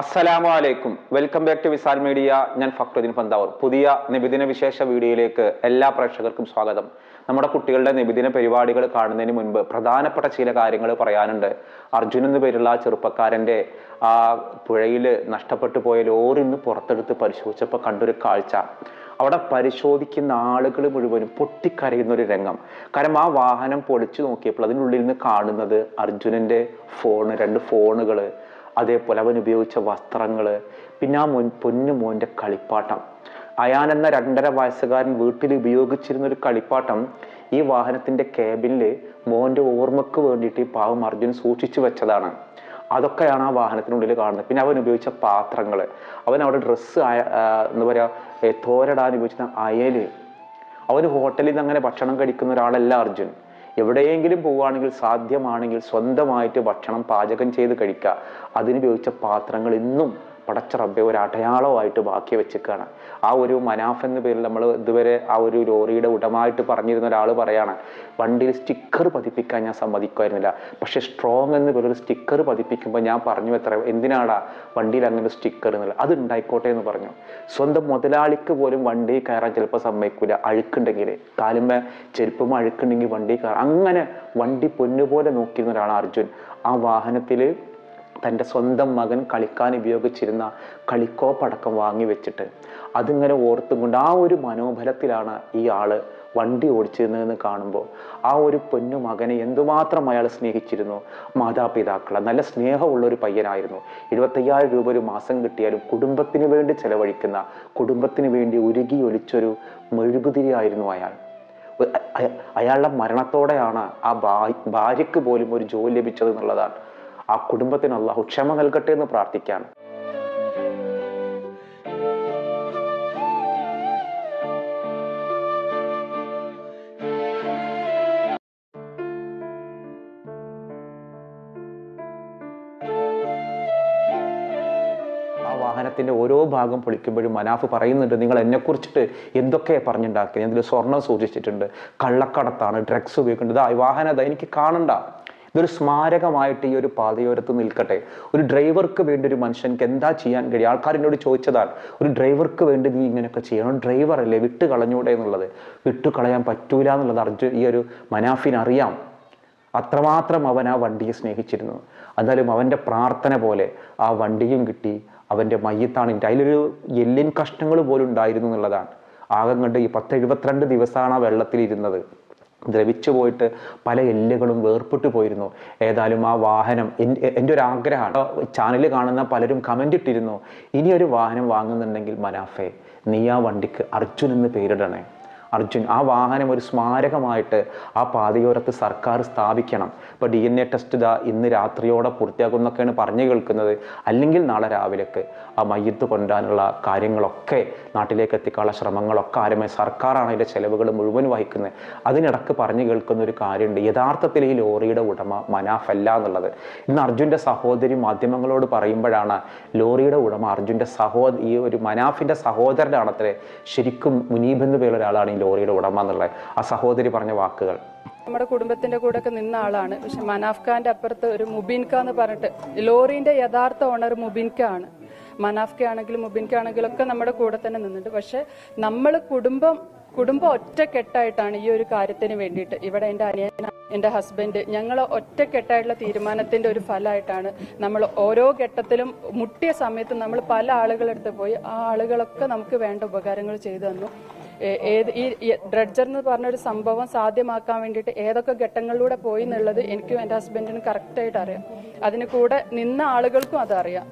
അസ്സലാമു അലൈക്കും welcome back to Visal media. ഞാൻ ഫക്രുദ്ദീൻ പന്താവൂർ. പുതിയ നിബിദിന വിശേഷ വീഡിയോയിലേക്ക് എല്ലാ പ്രേക്ഷകർക്കും സ്വാഗതം. നമ്മുടെ കുട്ടികളുടെ നിബിദിന പരിപാടികൾ കാണുന്നതിന് മുൻപ് പ്രധാനപ്പെട്ട ചില കാര്യങ്ങൾ പറയാനുണ്ട്. അർജുൻ എന്ന് പേരുള്ള ചെറുപ്പക്കാരന്റെ ആ പുഴയിൽ നഷ്ടപ്പെട്ടു പോയ ലോറിന്ന് പുറത്തെടുത്ത് പരിശോധിച്ചപ്പോൾ കണ്ടൊരു കാഴ്ച. അവിടെ പരിശോധിക്കുന്ന ആളുകൾ മുഴുവനും പൊട്ടിക്കരയുന്ന ഒരു രംഗം. കാരണം ആ വാഹനം പൊളിച്ചു നോക്കിയപ്പോൾ അതിനുള്ളിൽ നിന്ന് കാണുന്നത് അർജുനന്റെ ഫോണ് രണ്ട് ഫോണുകൾ. അതേപോലെ അവൻ ഉപയോഗിച്ച വസ്ത്രങ്ങൾ പിന്നെ ആ മോൻ പൊന്നു മോന്റെ കളിപ്പാട്ടം. അയാൻ എന്ന രണ്ടര വയസ്സുകാരൻ വീട്ടിൽ ഉപയോഗിച്ചിരുന്ന ഒരു കളിപ്പാട്ടം ഈ വാഹനത്തിന്റെ ക്യാബിനിൽ മോന്റെ ഓർമ്മക്ക് വേണ്ടിയിട്ട് ഈ പാവം അർജുൻ സൂക്ഷിച്ചു വെച്ചതാണ്. അതൊക്കെയാണ് ആ വാഹനത്തിനുള്ളിൽ കാണുന്നത്. പിന്നെ അവൻ ഉപയോഗിച്ച പാത്രങ്ങൾ അവൻ അവിടെ ഡ്രസ്സ് എന്താ പറയുക തോരടാൻ ഉപയോഗിച്ച അയൽ അവൻ ഹോട്ടലിൽ നിന്ന് അങ്ങനെ ഭക്ഷണം കഴിക്കുന്ന ഒരാളല്ല അർജുൻ. എവിടെയെങ്കിലും പോവുകയാണെങ്കിൽ സാധ്യമാണെങ്കിൽ സ്വന്തമായിട്ട് ഭക്ഷണം പാചകം ചെയ്ത് കഴിക്കുക. അതിനുപയോഗിച്ച പാത്രങ്ങൾ ഇന്നും പടച്ച റബ്ബെ ഒരു അടയാളമായിട്ട് ബാക്കി വെച്ചിരിക്കുകയാണ്. ആ ഒരു മനാഫ് എന്ന പേരിൽ നമ്മൾ ഇതുവരെ ആ ഒരു ലോറിയുടെ ഉടമായിട്ട് പറഞ്ഞിരുന്ന ഒരാൾ പറയാണ് വണ്ടിയിൽ സ്റ്റിക്കർ പതിപ്പിക്കാൻ ഞാൻ സമ്മതിക്കുമായിരുന്നില്ല. പക്ഷേ സ്ട്രോങ് എന്ന് പേരൊരു സ്റ്റിക്കർ പതിപ്പിക്കുമ്പോൾ ഞാൻ പറഞ്ഞു എത്ര എന്തിനാടാ വണ്ടിയിൽ അങ്ങനെ സ്റ്റിക്കർ എന്നുള്ളത് അത് ഉണ്ടായിക്കോട്ടെ എന്ന് പറഞ്ഞു. സ്വന്തം മുതലാളിക്ക് പോലും വണ്ടി കയറാൻ ചിലപ്പോൾ സമ്മതിക്കില്ല അഴുക്കുണ്ടെങ്കിൽ കാലുമ്പ ചെരുപ്പുമ്പോൾ അഴുക്കുണ്ടെങ്കിൽ വണ്ടി കയറാം. അങ്ങനെ വണ്ടി പൊന്നുപോലെ നോക്കിയിരുന്ന ഒരാളാണ് അർജുൻ. ആ വാഹനത്തിൽ തന്റെ സ്വന്തം മകൻ കളിക്കാൻ ഉപയോഗിച്ചിരുന്ന കളിക്കോപ്പടക്കം വാങ്ങി വെച്ചിട്ട്. അതിങ്ങനെ ഓർത്തും കൊണ്ട് ആ ഒരു മനോബലത്തിലാണ് ഈ ആൾ വണ്ടി ഓടിച്ചിരുന്നതെന്ന് കാണുമ്പോൾ ആ ഒരു പൊന്നു മകനെ എന്തുമാത്രം അയാൾ സ്നേഹിച്ചിരുന്നു? മാതാപിതാക്കൾ നല്ല സ്നേഹമുള്ള ഒരു പയ്യനായിരുന്നു. എഴുപത്തയ്യായിരം രൂപ ഒരു മാസം കിട്ടിയാലും കുടുംബത്തിന് വേണ്ടി ചെലവഴിക്കുന്ന കുടുംബത്തിന് വേണ്ടി ഉരുകി ഒലിച്ചൊരു മെഴുകുതിരിയായിരുന്നു അയാൾ. അയാളുടെ മരണത്തോടെയാണ് ആ ഭാര്യക്ക് പോലും ഒരു ജോലി ലഭിച്ചത് എന്നുള്ളതാണ്. ആ കുടുംബത്തിന് അള്ളാഹു ക്ഷമ നൽകട്ടെ എന്ന് പ്രാർത്ഥിക്കാണ്. ആ വാഹനത്തിന്റെ ഓരോ ഭാഗം പൊളിക്കുമ്പോഴും മനാഫ് പറയുന്നുണ്ട് നിങ്ങൾ എന്നെ കുറിച്ചിട്ട് എന്തൊക്കെ പറഞ്ഞുണ്ടാക്കി ഇതിൽ സ്വർണം സൂക്ഷിച്ചിട്ടുണ്ട് കള്ളക്കടത്താണ് ഡ്രഗ്സ് ഉപയോഗിക്കേണ്ടത് ആ വാഹനം അതാ എനിക്ക് കാണണ്ട. ഇതൊരു സ്മാരകമായിട്ട് ഈ ഒരു പാതയോരത്ത് നിൽക്കട്ടെ. ഒരു ഡ്രൈവർക്ക് വേണ്ടി ഒരു മനുഷ്യൻക്ക് എന്താ ചെയ്യാൻ കഴിയും ആൾക്കാർ എന്നോട് ചോദിച്ചതാണ് ഒരു ഡ്രൈവർക്ക് വേണ്ടി നീ ഇങ്ങനെയൊക്കെ ചെയ്യണം. ഡ്രൈവർ അല്ലേ? വിട്ട് കളഞ്ഞൂടെ എന്നുള്ളത്. വിട്ടു കളയാൻ പറ്റൂല എന്നുള്ളത് അർജുൻ ഈ ഒരു മനാഫിന് അറിയാം. അത്രമാത്രം അവൻ ആ വണ്ടിയെ സ്നേഹിച്ചിരുന്നു. എന്നാലും അവന്റെ പ്രാർത്ഥന പോലെ ആ വണ്ടിയും കിട്ടി. അവന്റെ മയ്യത്താണ് എന്റെ അതിലൊരു എല്ലിൻ കഷ്ണങ്ങൾ പോലും ഉണ്ടായിരുന്നു എന്നുള്ളതാണ്. ആകെ കണ്ട് ഈ പത്ത് എഴുപത്തിരണ്ട് ദിവസമാണ് ആ വെള്ളത്തിലിരുന്നത്. ദ്രവിച്ചു പോയിട്ട് പല എല്ലുകളും വേർപെട്ടു പോയിരുന്നു. ഏതായാലും ആ വാഹനം എന്റെ ഒരു ആഗ്രഹമാണ്. ചാനൽ കാണുന്ന പലരും കമന്റ് ഇട്ടിരുന്നു. ഇനി ഒരു വാഹനം വാങ്ങുന്നുണ്ടെങ്കിൽ മനാഫെ നീ ആ വണ്ടിക്ക് അർജുൻ എന്ന് പേരിടണേ. അർജുൻ ആ വാഹനം ഒരു സ്മാരകമായിട്ട് ആ പാതയോരത്ത് സർക്കാർ സ്ഥാപിക്കണം. ഇപ്പോൾ ഡി എൻ എ ടെസ്റ്റ് ഇതാ ഇന്ന് രാത്രിയോടെ പൂർത്തിയാകുന്നൊക്കെയാണ് പറഞ്ഞു കേൾക്കുന്നത്. അല്ലെങ്കിൽ നാളെ രാവിലേക്ക് ആ മയ്യത്ത് കൊണ്ടാനുള്ള കാര്യങ്ങളൊക്കെ നാട്ടിലേക്ക് എത്തിക്കാനുള്ള ശ്രമങ്ങളൊക്കെ ആരുമായി സർക്കാരാണ് അതിന്റെ ചെലവുകൾ മുഴുവൻ വഹിക്കുന്നത്. അതിനിടക്ക് പറഞ്ഞു കേൾക്കുന്ന ഒരു കാര്യമുണ്ട്. യഥാർത്ഥത്തിൽ ഈ ലോറിയുടെ ഉടമ മനാഫല്ല എന്നുള്ളത്. ഇന്ന് അർജുന്റെ സഹോദരി മാധ്യമങ്ങളോട് പറയുമ്പോഴാണ് ലോറിയുടെ ഉടമ അർജുന്റെ സഹോദ ഈ ഒരു മനാഫിന്റെ സഹോദരനാണത്രേ ശരിക്കും മുനീബ് എന്ന് പേരുള്ള ഒരാളാണ് ലോറിയുടെ ഉടമ എന്നുള്ള ആ സഹോദരി പറഞ്ഞ വാക്കുകൾ. നമ്മുടെ കുടുംബത്തിന്റെ കൂടെ ഒക്കെ നിന്ന ആളാണ്. പക്ഷെ മനാഫ് ഖാന്റെ അപ്പുറത്ത് ഒരു മുബിൻക എന്ന് പറഞ്ഞിട്ട് ലോറിന്റെ യഥാർത്ഥ ഓണർ മുബിൻക ആണ്. മനാഫ്ക ആണെങ്കിലും മുബിൻക ആണെങ്കിലും ഒക്കെ നമ്മുടെ കൂടെ തന്നെ നിന്നിട്ടുണ്ട്. പക്ഷെ നമ്മൾ കുടുംബം കുടുംബം ഒറ്റക്കെട്ടായിട്ടാണ് ഈ ഒരു കാര്യത്തിന് വേണ്ടിയിട്ട് ഇവിടെ എന്റെ അനിയന എന്റെ ഹസ്ബൻഡ് ഞങ്ങൾ ഒറ്റക്കെട്ടായിട്ടുള്ള തീരുമാനത്തിന്റെ ഒരു ഫലമായിട്ടാണ് നമ്മൾ ഓരോ ഘട്ടത്തിലും മുട്ടിയ സമയത്ത് നമ്മൾ പല ആളുകളെടുത്ത് പോയി ആ ആളുകളൊക്കെ നമുക്ക് വേണ്ട ഉപകാരങ്ങൾ ചെയ്തു തന്നു. ഏത് ഈ ഡ്രഡ്ജർ എന്ന് പറഞ്ഞൊരു സംഭവം സാധ്യമാക്കാൻ വേണ്ടിയിട്ട് ഏതൊക്കെ ഘട്ടങ്ങളിലൂടെ പോയി എന്നുള്ളത് എനിക്കും എന്റെ ഹസ്ബൻഡിനും കറക്റ്റായിട്ട് അറിയാം. അതിന് കൂടെ നിന്ന ആളുകൾക്കും അതറിയാം.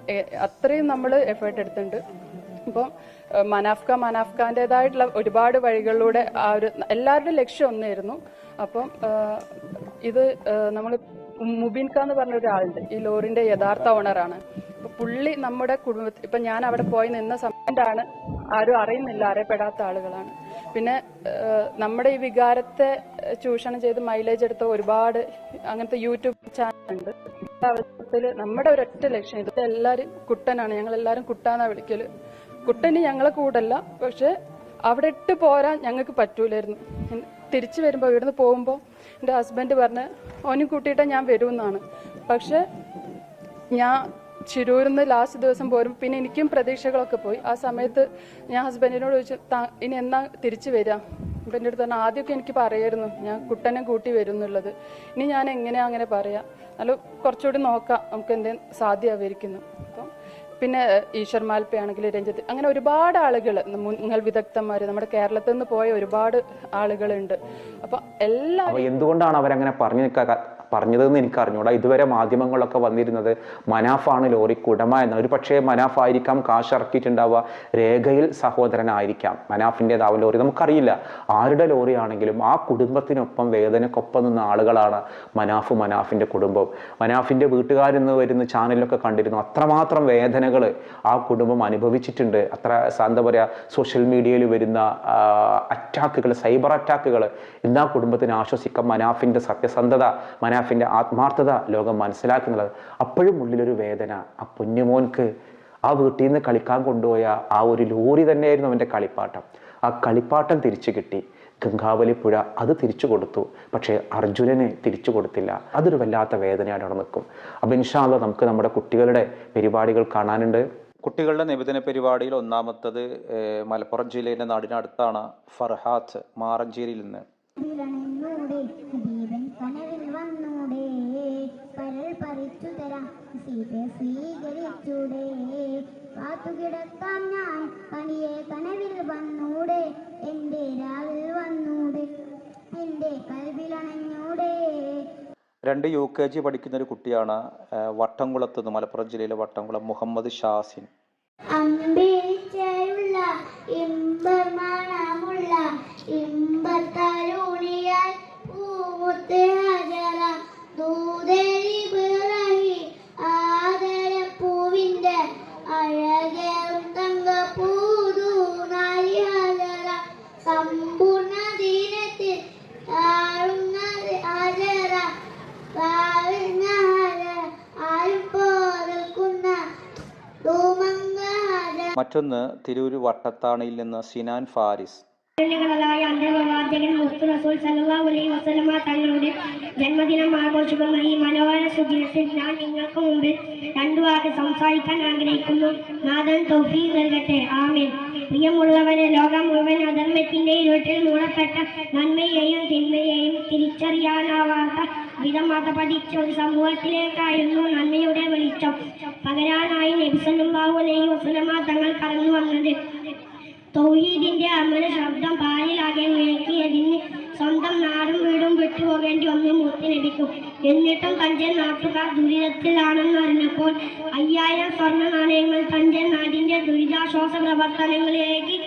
അത്രയും നമ്മൾ എഫേർട്ട് എടുത്തിട്ടുണ്ട്. ഇപ്പം മനാഫ്ക മനാഫ്ഖാന്റെതായിട്ടുള്ള ഒരുപാട് വഴികളിലൂടെ ആ ഒരു എല്ലാവരുടെയും ലക്ഷ്യം ഒന്നായിരുന്നു. അപ്പം ഇത് നമ്മൾ മുബീൻ ഖാൻ എന്ന് പറഞ്ഞ ഒരാളുണ്ട് ഈ ലോറിന്റെ യഥാർത്ഥ ഓണറാണ് പുള്ളി നമ്മുടെ കുടുംബത്തിൽ ഇപ്പൊ ഞാൻ അവിടെ പോയി നിന്ന സമയത്താണ് ആരും അറിയുന്നില്ല അറിയപ്പെടാത്ത ആളുകളാണ്. പിന്നെ നമ്മുടെ ഈ വികാരത്തെ ചൂഷണം ചെയ്ത് മൈലേജ് എടുത്ത ഒരുപാട് അങ്ങനത്തെ യൂട്യൂബ് ചാനൽ ഉണ്ട് അവസരത്തിൽ നമ്മുടെ ഒരൊറ്റ ലക്ഷ്യം ഇത് എല്ലാരും കുട്ടനാണ് ഞങ്ങൾ എല്ലാരും കുട്ടാന്നാ വിളിക്കൽ. കുട്ടന് ഞങ്ങളെ കൂടല്ല പക്ഷെ അവിടെ ഇട്ട് പോരാൻ ഞങ്ങൾക്ക് പറ്റൂലായിരുന്നു. തിരിച്ചു വരുമ്പോൾ ഇവിടുന്ന് പോകുമ്പോൾ എന്റെ ഹസ്ബൻഡ് പറഞ്ഞ് ഓനും കൂട്ടിയിട്ടേ ഞാൻ വരുമെന്നാണ് പക്ഷെ ഞാൻ ശിരൂരിൽ നിന്ന് ലാസ്റ്റ് ദിവസം പോരും. പിന്നെ എനിക്കും പ്രതീക്ഷകളൊക്കെ പോയി. ആ സമയത്ത് ഞാൻ ഹസ്ബൻഡിനോട് ചോദിച്ചു ഇനി എന്നാ തിരിച്ചു വരാം? എന്റെ അടുത്ത് തന്നെ ആദ്യമൊക്കെ എനിക്ക് പറയായിരുന്നു. ഞാൻ കുട്ടനെ കൂട്ടി വരും എന്നുള്ളത് ഇനി ഞാൻ എങ്ങനെയാ അങ്ങനെ പറയാം? നല്ല കുറച്ചുകൂടി നോക്കാം. നമുക്ക് എന്തേ സാധ്യമായിരിക്കുന്നു. അപ്പം പിന്നെ ഈശ്വർ മാൽപ്പയാണെങ്കിൽ രഞ്ജിത്ത് അങ്ങനെ ഒരുപാട് ആളുകൾ മുങ്ങൽ വിദഗ്ധന്മാർ നമ്മുടെ കേരളത്തിൽ നിന്ന് പോയ ഒരുപാട് ആളുകളുണ്ട്. അപ്പം എല്ലാ എന്തുകൊണ്ടാണ് അവരങ്ങനെ പറഞ്ഞു പറഞ്ഞതെന്ന് എനിക്ക് അറിഞ്ഞൂടാ ഇതുവരെ മാധ്യമങ്ങളൊക്കെ വന്നിരുന്നത് മനാഫാണ് ലോറിക്ക് ഉടമ എന്ന് ഒരു പക്ഷേ മനാഫ് ആയിരിക്കാം കാശ് ഇറക്കിയിട്ടുണ്ടാവുക രേഖയിൽ സഹോദരനായിരിക്കാം. മനാഫിന്റെതാവും ലോറി. നമുക്കറിയില്ല ആരുടെ ലോറിയാണെങ്കിലും ആ കുടുംബത്തിനൊപ്പം വേദനക്കൊപ്പം നിന്ന ആളുകളാണ് മനാഫ് മനാഫിന്റെ കുടുംബം. മനാഫിന്റെ വീട്ടുകാരെന്ന് വരുന്ന ചാനലിലൊക്കെ കണ്ടിരുന്നു. അത്രമാത്രം വേദനകൾ ആ കുടുംബം അനുഭവിച്ചിട്ടുണ്ട്. അത്ര എന്താ പറയുക സോഷ്യൽ മീഡിയയിൽ വരുന്ന അറ്റാക്കുകൾ സൈബർ അറ്റാക്കുകൾ ഇന്ന് ആ കുടുംബത്തിന് ആശ്വസിക്കാം. മനാഫിന്റെ സത്യസന്ധത മനാഫിന്റെ ആത്മാർത്ഥത ലോകം മനസ്സിലാക്കുന്നത് അപ്പോഴും ഉള്ളിലൊരു വേദന. ആ പൊന്നുമോൻക്ക് ആ വീട്ടിൽ നിന്ന് കളിക്കാൻ കൊണ്ടുപോയ ആ ഒരു ലോറി തന്നെയായിരുന്നു അവന്റെ കളിപ്പാട്ടം. ആ കളിപ്പാട്ടം തിരിച്ചു കിട്ടി. ഗംഗാവലി പുഴ അത് തിരിച്ചു കൊടുത്തു. പക്ഷേ അർജുനന് തിരിച്ചു കൊടുത്തില്ല. അതൊരു വല്ലാത്ത വേദനയാണ് അവിടെ നിൽക്കും. അപ്പം ഇൻഷാല്ല നമുക്ക് നമ്മുടെ കുട്ടികളുടെ പരിപാടികൾ കാണാനുണ്ട്. കുട്ടികളുടെ നിബന്ധന പരിപാടിയിൽ ഒന്നാമത്തത് മലപ്പുറം ജില്ലയിലെ നാടിനടുത്താണ് ഫർഹാത്ത് മാറഞ്ചേരിയിൽ നിന്ന്. സീതെ സ്വീകരിച്ചൂടെ. കാത്തുകിടക്കാം ഞാൻ. പണിയെ കനവിൽ വന്നൂടെ. എന്റെ രാവിൽ വന്നൂടെ. എന്റെ കൽവിലണഞ്ഞൂടെ. രണ്ട് യു കെ ജി പഠിക്കുന്ന ഒരു കുട്ടിയാണ് വട്ടംകുളത്ത് നിന്ന് മലപ്പുറം ജില്ലയിലെ വട്ടംകുളം മുഹമ്മദ് ഷാസിൻ. അമ്പിളിച്ചേരുള്ള മറ്റൊന്ന് തിരൂരു വട്ടത്താണിയിൽ നിന്ന് സിനാൻ ഫാരിസ്. ായ അന്തർപ്രവാചകൻ മുസ്തു റസൂൽ സല്ലല്ലാഹു അലൈഹി വസല്ലമ തങ്ങളുടെ ജന്മദിനം ആഘോഷിക്കുന്ന ഈ മനോഹര സുദിനത്തിൽ ഞാൻ നിങ്ങൾക്ക് മുമ്പിൽ രണ്ടു വാക്ക് സംസാരിക്കാൻ ആഗ്രഹിക്കുന്നു. നാഥൻ തൗഫീഖ് നൽകട്ടെ. ആമീൻ. പ്രിയമുള്ളവരെ ലോകം മുഴുവൻ അധർമ്മത്തിന്റെ ഇരുട്ടിൽ മൂടപ്പെട്ട നന്മയെയും തിന്മയെയും തിരിച്ചറിയാനാവാത്ത വിധം മതപതിച്ച ഒരു സമൂഹത്തിലേക്കായിരുന്നു നന്മയുടെ വെളിച്ചം. പകരാനായി നബി സല്ലല്ലാഹു അലൈഹി വസല്ലമ തങ്ങൾ കടന്നു വന്നത് തൗഹീദിന്റെ അമല ശബ്ദം പാലിലാകെ മുഴക്കിയതിന് സ്വന്തം നാടും വീടും വിട്ടുപോകേണ്ടി മൂത്തി ലഭിക്കും എന്നിട്ടും തഞ്ചൻ നാട്ടുകാർ ദുരിതത്തിലാണെന്ന് അറിഞ്ഞപ്പോൾ അയ്യായിരം സ്വർണ നാണയങ്ങൾ തഞ്ചൻ നാടിന്റെ ദുരിതാശ്വാസ പ്രവർത്തനങ്ങളിലേക്ക്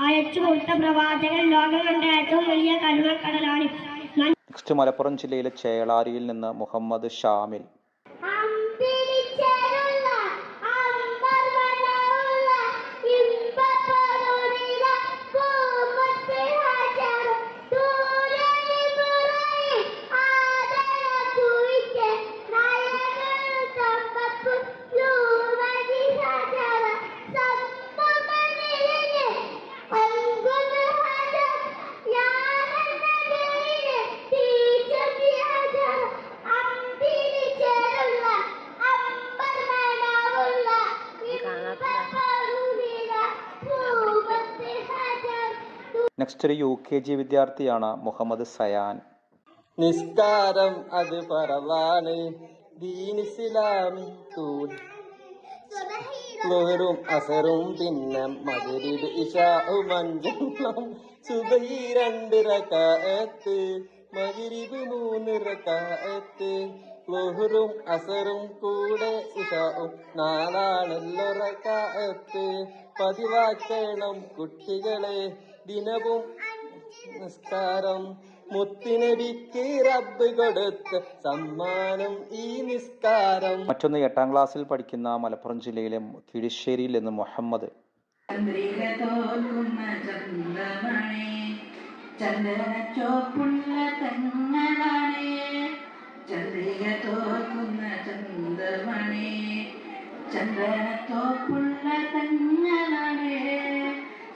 അയച്ചു കൊടുത്ത പ്രവാചകൻ ലോകം കണ്ട ഏറ്റവും വലിയ കരുണക്കടലാണ് നെക്സ്റ്റ് മലപ്പുറം ജില്ലയിലെ ചേളാരിയിൽ നിന്ന് മുഹമ്മദ് ഷാമിൽ ഒരു യു കെ ജി വിദ്യാർത്ഥിയാണ് മുഹമ്മദ് സയാൻ. നിസ്കാരം അത് പറവാണ് ും. അസറും പിന്നെ സുബഹി രണ്ട് റകാഅത്ത് മകരിബ് മൂന്ന് റകാഅത്ത് ലോഹറും അസറും കൂടെ ഇഷാവും നാലാണല്ലോ റകാഅത്ത് പതിവാക്കണം കുട്ടികളെ ദിനവും നിസ്കാരം മുത്തിനബിക്ക് റബ്ബ് കൊടുത്ത സമ്മാനം ഈ നിസ്കാരം. മറ്റൊന്ന് എട്ടാം ക്ലാസ്സിൽ പഠിക്കുന്ന മലപ്പുറം ജില്ലയിലെ കിഴിശ്ശേരിയിൽ നിന്ന് മുഹമ്മദ്. തങ്ങളാണ്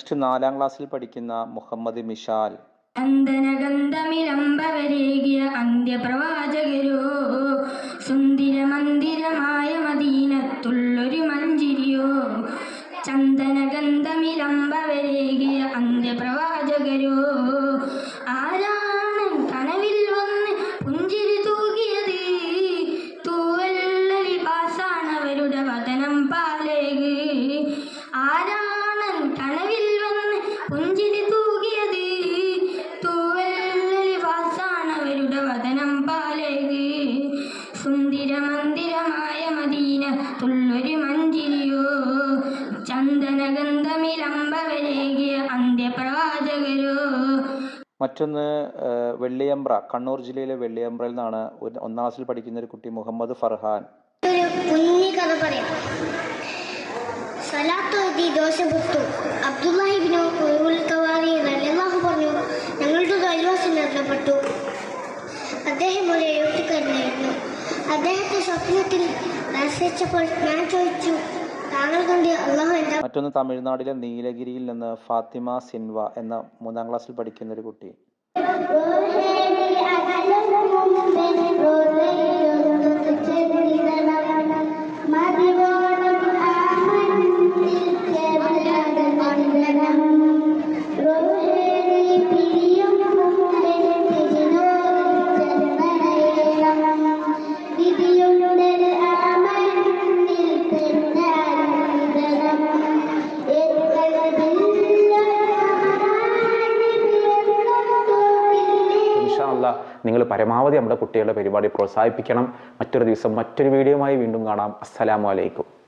നെക്സ്റ്റ് നാലാം ക്ലാസ്സിൽ പഠിക്കുന്ന മുഹമ്മദ് മിഷാൽ. ചന്ദനഗന്ധമിലംബവരേകിയ അന്ത്യപ്രവാചകരോ സുന്ദര മന്ദിരമായ മദീനത്തുള്ളൊരു മഞ്ചിരിയോ ചന്ദനഗന്ധമിലംബവരേകിയ അന്ത്യപ്രവാചകരോ. മറ്റൊന്ന് വെള്ളിയമ്പ്ര കണ്ണൂർ ജില്ലയിലെ വെള്ളിയമ്പ്രയിൽ നിന്നാണ് ഒന്നാം ക്ലാസ്സിൽ പഠിക്കുന്ന ഒരു കുട്ടി മുഹമ്മദ് ഫർഹാൻ. അദ്ദേഹം ഒരു എഴുത്തുകാരനായിരുന്നു. അദ്ദേഹത്തെ സ്വപ്നത്തിൽ ദർശിച്ചപ്പോൾ ഞാൻ ചോദിച്ചു താങ്കൾ കണ്ട് അള്ളാഹു മറ്റൊന്ന് തമിഴ്നാട്ടിലെ നീലഗിരിയിൽ നിന്ന് ഫാത്തിമ സിൻവ എന്ന മൂന്നാം ക്ലാസ്സിൽ പഠിക്കുന്ന ഒരു കുട്ടി. നിങ്ങൾ പരമാവധി നമ്മുടെ കുട്ടികളുടെ പരിപാടി പ്രോത്സാഹിപ്പിക്കണം. മറ്റൊരു ദിവസം മറ്റൊരു വീഡിയോയുമായി വീണ്ടും കാണാം. അസ്സലാമു അലൈക്കും.